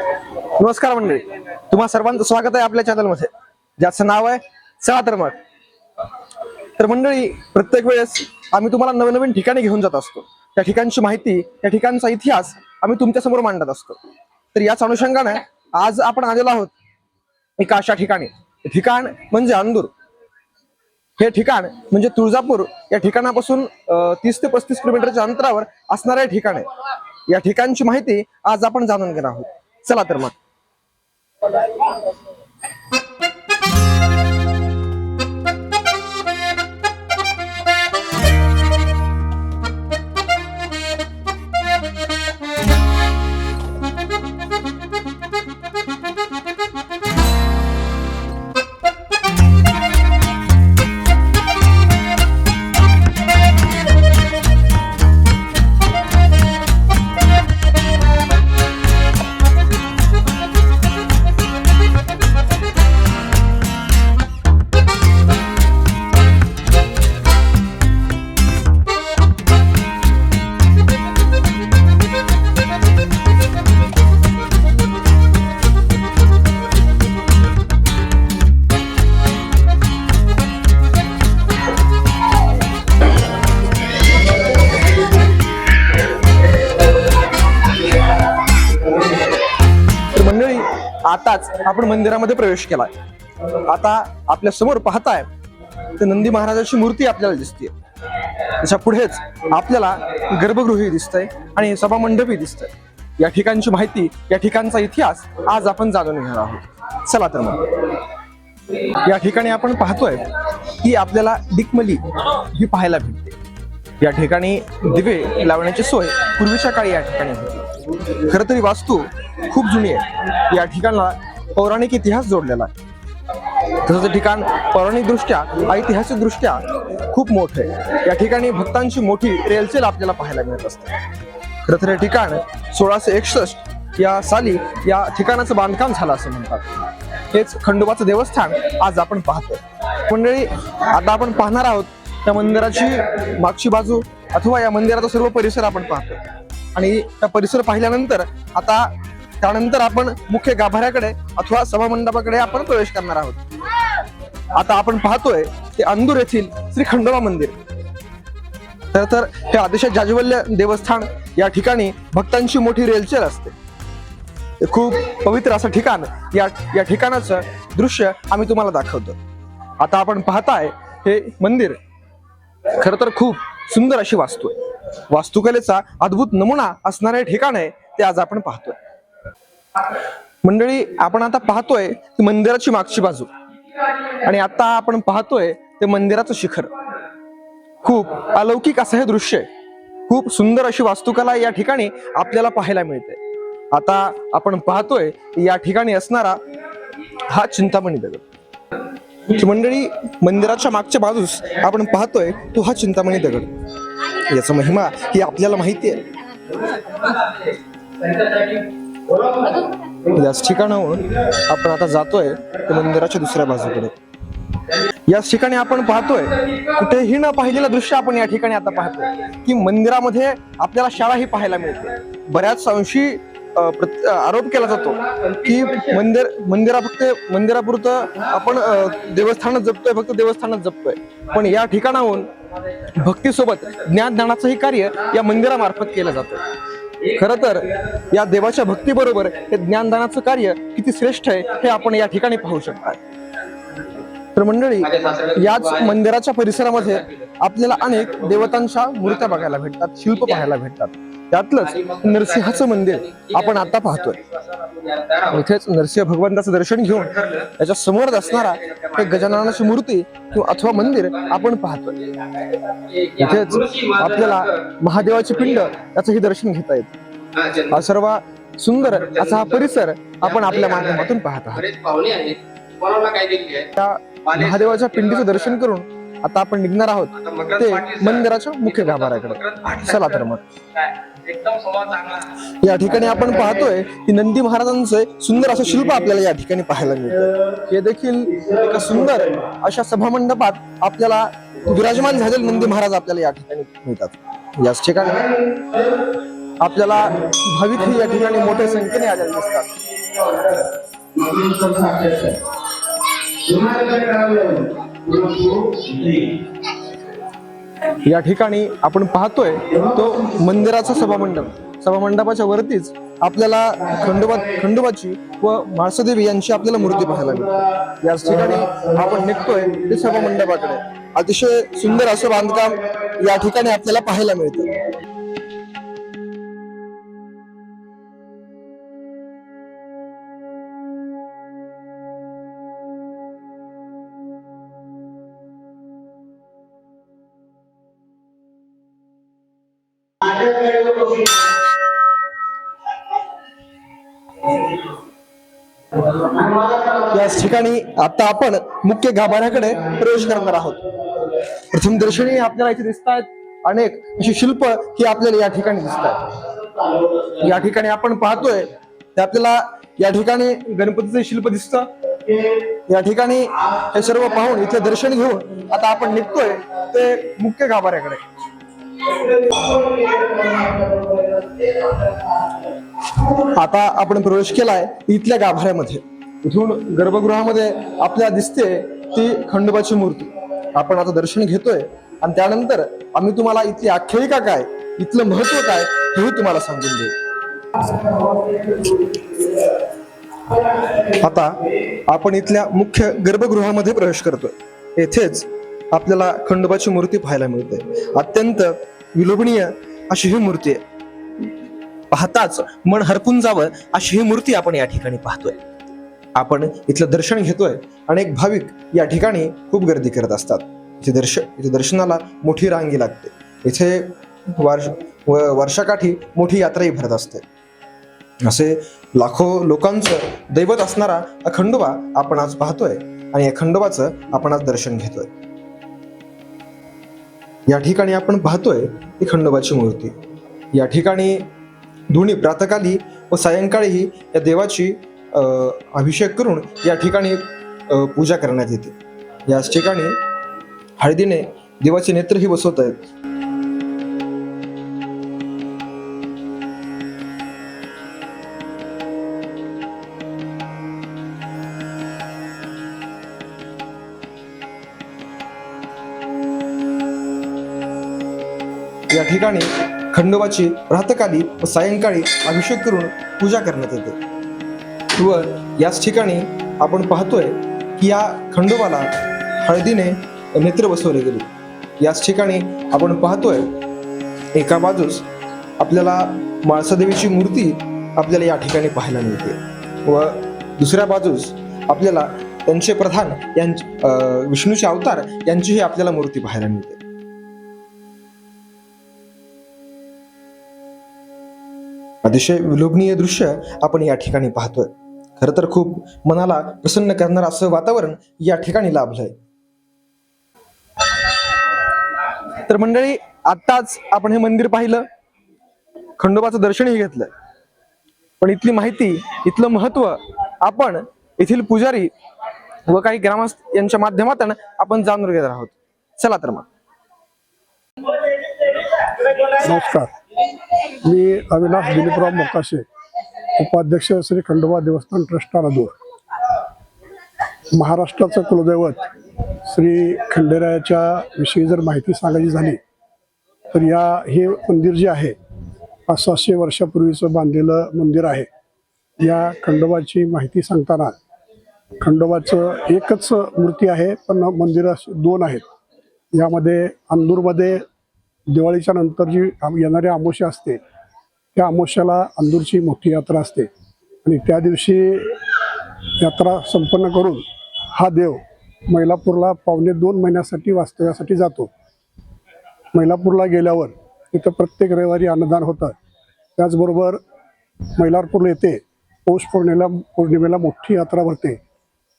नमस्कार मंडळी. तुम्हा सर्वांचं स्वागत आहे आपल्या चॅनलमध्ये ज्याचं नाव आहे चला तर मग तर मंडळी प्रत्येक वेळेस आम्ही तुम्हाला नवनवीन ठिकाणी घेऊन जात असतो. त्या ठिकाणची माहिती त्या ठिकाणचा इतिहास आम्ही तुमच्यासमोर मांडत असतो. तर याच अनुषंगाने आज आपण आलेलो आहोत एका अशा ठिकाणी. ठिकाण म्हणजे अंदूर. हे ठिकाण म्हणजे तुळजापूर या ठिकाणापासून तीस ते पस्तीस किलोमीटरच्या अंतरावर असणारे हे ठिकाण आहे. या ठिकाणची माहिती आज आपण जाणून घेणार आहोत. चला तर मग. आताच आपण मंदिरामध्ये प्रवेश केलाय. आता आपल्यासमोर पाहताय तर नंदी महाराजाची मूर्ती आपल्याला दिसते त्याच्या पुढेच आपल्याला गर्भगृही दिसतंय आणि सभा मंडपही दिसतंय. या ठिकाणची माहिती या ठिकाणचा इतिहास आज आपण जाणून घेणार आहोत. चला तर मग. या ठिकाणी आपण पाहतोय की आपल्याला डिकमली ही पाहायला भेटते. या ठिकाणी दिवे लावण्याची सोय पूर्वीच्या काळी या ठिकाणी होती. खर तरी वास्तू खूप जुनी आहे. या ठिकाणाला पौराणिक इतिहास जोडलेला आहे. तसंच ठिकाण पौराणिकदृष्ट्या ऐतिहासिकदृष्ट्या खूप मोठं आहे. या ठिकाणी भक्तांची मोठी रेलचेल आपल्याला पाहायला मिळत असते. खरं तर हे ठिकाण सोळाशे एकसष्ट या साली या ठिकाणाचं बांधकाम झालं असं म्हणतात. हेच खंडोबाचं देवस्थान आज आपण पाहतो मंडळी आता आपण पाहणार आहोत त्या मंदिराची मागची बाजू अथवा या मंदिराचा सर्व परिसर आपण पाहतो आणि त्या परिसर पाहिल्यानंतर आता त्यानंतर आपण मुख्य गाभाऱ्याकडे अथवा सभामंडपाकडे आपण प्रवेश करणार आहोत. आता आपण पाहतोय ते अंदूर येथील श्री खंडोबा मंदिर. तर तर हे अतिशय जाज्वल्य देवस्थान या ठिकाणी भक्तांची मोठी रेलचेल असते. खूप पवित्र असं ठिकाण या या ठिकाणाचं दृश्य आम्ही तुम्हाला दाखवतो. आता आपण पाहताय हे मंदिर खर तर खूप सुंदर अशी वास्तू आहे. वास्तुकलेचा अद्भुत नमुना असणारे ठिकाण आहे ते आज आपण पाहतोय. मंडळी आपण आता पाहतोय ती मंदिराची मागची बाजू. आणि आता आपण पाहतोय ते मंदिराचं शिखर. खूप अलौकिक असं हे दृश्य आहे. खूप सुंदर अशी वास्तुकला या ठिकाणी आपल्याला पाहायला मिळते. आता आपण पाहतोय या ठिकाणी असणारा हा चिंतामणी दगड. मंडळी मंदिराच्या मागच्या बाजूस आपण पाहतोय तो हा चिंतामणी दगड. याचा महिमा ही आपल्याला माहिती आहे. याच ठिकाणाहून आपण आता जातोय मंदिराच्या दुसऱ्या बाजूकडे. याच ठिकाणी आपण पाहतोय कुठेही न पाहिलेलं दृश्य आपण या ठिकाणी आता पाहतोय की मंदिरामध्ये आपल्याला शाळा ही पाहायला मिळते. बऱ्याच अंशी आरोप केला जातो की मंदिर मंदिरा फक्त मंदिरापुरतं आपण देवस्थानच जपतोय फक्त देवस्थानात जपतोय. पण या ठिकाणाहून भक्तीसोबत ज्ञान ज्ञानाचंही कार्य या मंदिरामार्फत केलं जातं. खर तर या देवाच्या भक्तीबरोबर हे ज्ञानदानाचं कार्य किती श्रेष्ठ आहे हे आपण या ठिकाणी पाहू शकता. तर मंडळी याच मंदिराच्या परिसरामध्ये आपल्याला अनेक देवतांच्या मूर्त्या बघायला भेटतात शिल्प पाहायला भेटतात. त्यातलंच नरसिंहाचं मंदिर. आपण आता पाहतोय. इथेच नरसिंह भगवंताचं दर्शन घेऊन त्याच्या समोरच असणारा हे गजाननाची मूर्ती किंवा अथवा मंदिर आपण पाहतोय. इथेच आपल्याला महादेवाची पिंड याचंही दर्शन घेता येतं. हा सर्व सुंदर असा हा परिसर आपण आपल्या माध्यमातून पाहत आहात. त्या महादेवाच्या पिंडीचं दर्शन करून आता आपण निघणार आहोत ते मंदिराच्या मुख्य गाभाऱ्याकडे. चला तर मग. या ठिकाणी आपण पाहतोय की नंदी महाराजांचे सुंदर असं शिल्प आपल्याला या ठिकाणी पाहायला मिळतं. हे देखील एका सुंदर अशा सभामंडपात आपल्याला विराजमान झालेले नंदी महाराज आपल्याला या ठिकाणी मिळतात. याच ठिकाणी आपल्याला भाविकही या ठिकाणी मोठ्या संख्येने आलेले दिसतात. या ठिकाणी आपण पाहतोय तो मंदिराचा सभामंडप. सभामंडपाच्या वरतीच आपल्याला खंडोबा खंडोबाची व म्हाळसदेवी यांची आपल्याला मूर्ती पाहायला मिळते. याच ठिकाणी आपण निघतोय ते सभामंडपाकडे. अतिशय सुंदर असं बांधकाम या ठिकाणी आपल्याला पाहायला मिळतं. याच ठिकाणी आता आपण मुख्य गाभाऱ्याकडे प्रवेश करणार आहोत. प्रथम दर्शनी आपल्याला इथे दिसत आहेत अनेक अशी शिल्प ही आपल्याला या ठिकाणी दिसत आहेत या ठिकाणी आपण पाहतोय ते आपल्याला या ठिकाणी गणपतीचे शिल्प दिसत. या ठिकाणी हे सर्व पाहून इथे दर्शन घेऊन आता आपण निघतोय ते मुख्य गाभाऱ्याकडे आता आपण प्रवेश केलाय इथल्या गाभाऱ्यामध्ये. इथून गर्भगृहामध्ये आपल्याला दिसते ती खंडोबाची मूर्ती. आपण आता दर्शन घेतोय आणि त्यानंतर आम्ही तुम्हाला इथली आख्यायिका काय इथलं महत्त्व काय हेही तुम्हाला सांगून देऊ. आता आपण इथल्या मुख्य गर्भगृहामध्ये प्रवेश करतोय. येथेच आपल्याला खंडोबाची मूर्ती पाहायला मिळते. अत्यंत विलोभनीय अशी ही मूर्ती आहे. पाहताच मन हरपून जावं अशी ही मूर्ती आपण या ठिकाणी पाहतोय. आपण इथलं दर्शन घेतोय. अनेक भाविक या ठिकाणी खूप गर्दी करत असतात. इथे दर्श इथे दर्शनाला मोठी रांगी लागते. इथे वर्ष व- वर्षाकाठी मोठी यात्राही भरत असते. असे लाखो लोकांचं दैवत असणारा अखंडोबा आपण आज पाहतोय आणि अखंडोबाचं आपण आज दर्शन घेतोय. या ठिकाणी आपण पाहतोय ही खंडोबाची मूर्ती. या ठिकाणी दोन्ही प्रातकाली व सायंकाळीही या देवाची अभिषेक करून या ठिकाणी पूजा करण्यात येते. याच ठिकाणी हळदीने देवाचे नेत्रही बसवत आहेत ठिकाणी खंडोबाची प्रातकाली व सायंकाळी अभिषेक करून पूजा करण्यात येते. व याच ठिकाणी आपण पाहतोय की या खंडोबाला हळदीने नेत्र बसवले गेले. याच ठिकाणी आपण पाहतोय एका बाजूस आपल्याला माळसादेवीची मूर्ती आपल्याला या ठिकाणी पाहायला मिळते. व दुसऱ्या बाजूस आपल्याला त्यांचे प्रधान यांचे विष्णूचे अवतार यांचीही आपल्याला मूर्ती पाहायला मिळते. अतिशय विलोभनीय दृश्य आपण या ठिकाणी पाहतोय. खर तर खूप मनाला प्रसन्न करणार असं वातावरण या ठिकाणी लाभलंय. तर मंडळी आत्ताच आपण हे मंदिर पाहिलं. खंडोबाचं दर्शनही घेतलं पण इथली माहिती इथलं महत्त्व आपण येथील पुजारी व काही ग्रामस्थ यांच्या माध्यमातून आपण जाणून घेणार आहोत. चला तर मग. नमस्कार. मी अविनाश दिलीपराव मोकाशे उपाध्यक्ष श्री खंडोबा देवस्थान ट्रस्ट आरादूर महाराष्ट्राचं कुलदैवत श्री खंडेरायाच्या विषयी जर माहिती सांगायची झाली तर या हे मंदिर जे आहे पाच सहाशे वर्षापूर्वीचं बांधलेलं मंदिर आहे. या खंडोबाची माहिती सांगताना खंडोबाचं एकच मूर्ती आहे पण मंदिरं दोन आहेत. यामध्ये अंदूरमध्ये दिवाळीच्या नंतर जी येणारी अमावस्या असते त्या अमावस्याला अंदूरची मोठी यात्रा असते. आणि त्या दिवशी यात्रा संपन्न करून हा देव मैलापूरला पावणे दोन महिन्यासाठी वास्तव्यासाठी जातो. मैलापूरला गेल्यावर तिथं प्रत्येक रविवारी अन्नदान होतं. त्याचबरोबर मैलारपूरला येते पौष पौर्णिमेला पौर्णिमेला मोठी यात्रा भरते.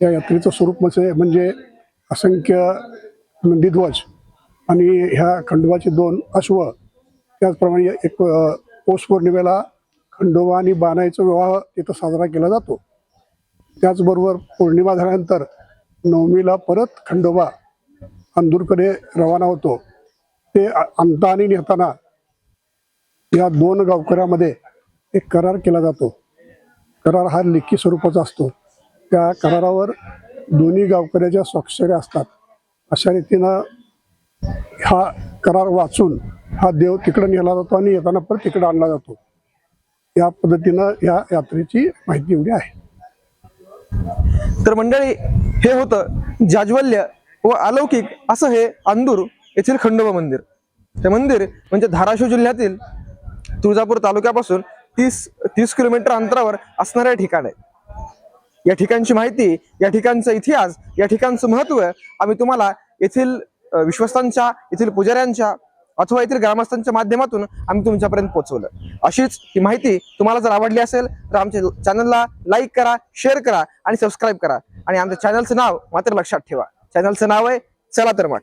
या यात्रेचं स्वरूप म्हणजे म्हणजे असंख्य नंदीध्वज आणि ह्या खंडोबाचे दोन अश्व त्याचप्रमाणे एक पौष पौर्णिमेला खंडोबा आणि बाणाईचा विवाह इथं साजरा केला जातो. त्याचबरोबर पौर्णिमा झाल्यानंतर नवमीला परत खंडोबा अंदूरकडे रवाना होतो. ते अ- आणता आणि नेताना या दोन गावकऱ्यामध्ये एक करार केला जातो. करार हा लेखी स्वरूपाचा असतो. त्या करारावर दोन्ही गावकऱ्याच्या स्वाक्षऱ्या असतात. अशा रीतीनं हा करार वाचून हा देव तिकडं नेला जातो आणि येताना परत तिकडं आणला जातो. या पद्धतीनं या यात्रेची माहिती एवढी आहे. तर मंडळी हे होतं जाज्वल्य व अलौकिक असं हे अंदूर येथील खंडोबा मंदिर. हे मंदिर म्हणजे धाराशिव जिल्ह्यातील तुळजापूर तालुक्यापासून तीस तीस किलोमीटर अंतरावर असणारे ठिकाण आहे. या ठिकाणची माहिती या ठिकाणचा इतिहास या ठिकाणचं महत्त्व आम्ही तुम्हाला येथील विश्वस्तांच्या येथील पुजाऱ्यांच्या अथवा येथील ग्रामस्थांच्या माध्यमातून आम्ही तुमच्यापर्यंत पोहोचवलं. अशीच ही माहिती तुम्हाला जर आवडली असेल तर आमच्या चॅनलला लाईक करा शेअर करा आणि सबस्क्राईब करा. आणि आमच्या चॅनलचं नाव मात्र लक्षात ठेवा. चॅनलचं नाव आहे चला तर मग.